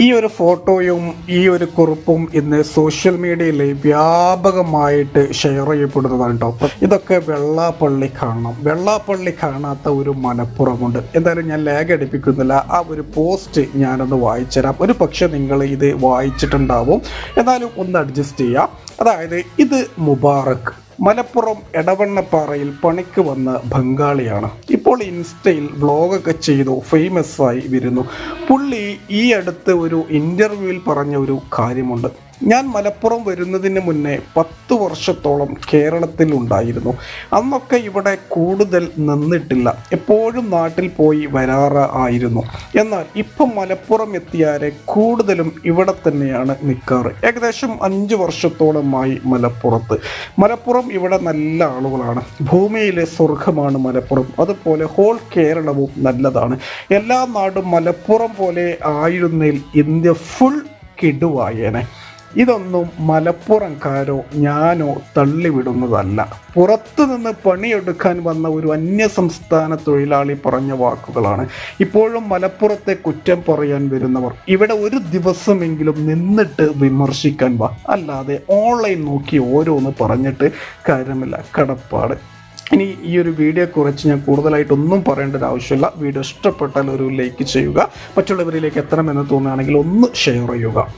ഈ ഒരു ഫോട്ടോയും ഈ ഒരു കുറിപ്പും ഇന്ന് സോഷ്യൽ മീഡിയയിൽ വ്യാപകമായിട്ട് ഷെയർ ചെയ്യപ്പെടുന്നതാണ് കേട്ടോ ഇതൊക്കെ വെള്ളാപ്പള്ളി കാണണം. വെള്ളാപ്പള്ളി കാണാത്ത ഒരു മലപ്പുറമുണ്ട് എന്തായാലും ഞാൻ ലാഗ് അടിപ്പിക്കുന്നില്ല. ആ ഒരു പോസ്റ്റ് ഞാനൊന്ന് വായിച്ചുതരാം ഒരു പക്ഷെ നിങ്ങൾ ഇത് വായിച്ചിട്ടുണ്ടാവും. എന്നാലും ഒന്ന് അഡ്ജസ്റ്റ് ചെയ്യാം. അതായത് ഇത് മുബാറക്. മലപ്പുറം എടവണ്ണപ്പാറയിൽ പണിക്ക് വന്ന ബംഗാളിയാണ്. ഇപ്പോൾ ഇൻസ്റ്റയിൽ വ്ളോഗൊക്കെ ചെയ്തു ഫേമസ് ആയി വരുന്നു. പുള്ളി ഈ അടുത്ത് ഒരു ഇന്റർവ്യൂവിൽ പറഞ്ഞ ഒരു കാര്യമുണ്ട്. ഞാൻ മലപ്പുറം വരുന്നതിന് മുന്നേ പത്ത് വർഷത്തോളം കേരളത്തിൽ ഉണ്ടായിരുന്നു അന്നൊക്കെ ഇവിടെ കൂടുതൽ നിന്നിട്ടില്ല. എപ്പോഴും നാട്ടിൽ പോയി വരാറ് ആയിരുന്നു. എന്നാൽ ഇപ്പം മലപ്പുറം എത്തിയാരെ കൂടുതലും ഇവിടെ തന്നെയാണ് നിൽക്കാറ് ഏകദേശം അഞ്ച് വർഷത്തോളമായി മലപ്പുറത്ത്. മലപ്പുറം ഇവിടെ നല്ല ആളുകളാണ്. ഭൂമിയിലെ സ്വർഗമാണ് മലപ്പുറം. അതുപോലെ ഹോൾ കേരളവും നല്ലതാണ്. എല്ലാ നാടും മലപ്പുറം പോലെ ആയിരുന്നേൽ ഇന്ത്യ ഫുൾ കിടുവായേനെ. ഇതൊന്നും മലപ്പുറംകാരോ ഞാനോ തള്ളിവിടുന്നതല്ല. പുറത്തു നിന്ന് പണിയെടുക്കാൻ വന്ന ഒരു അന്യ സംസ്ഥാന തൊഴിലാളി പറഞ്ഞ വാക്കുകളാണ്. ഇപ്പോഴും മലപ്പുറത്തെ കുറ്റം പറയാൻ വരുന്നവർ. ഇവിടെ ഒരു ദിവസമെങ്കിലും നിന്നിട്ട് വിമർശിക്കാൻ വാ. അല്ലാതെ ഓൺലൈൻ നോക്കി ഓരോന്ന് പറഞ്ഞിട്ട് കാര്യമില്ല. കടപ്പാട്. ഇനി ഈ ഒരു വീഡിയോ കുറിച്ച് ഞാൻ കൂടുതലായിട്ടൊന്നും പറയേണ്ട ഒരു ആവശ്യമില്ല. വീഡിയോ ഇഷ്ടപ്പെട്ടാൽ ഒരു ലൈക്ക് ചെയ്യുക. മറ്റുള്ളവരിലേക്ക് എത്തണമെന്ന് തോന്നുകയാണെങ്കിൽ ഒന്ന് ഷെയർ ചെയ്യുക.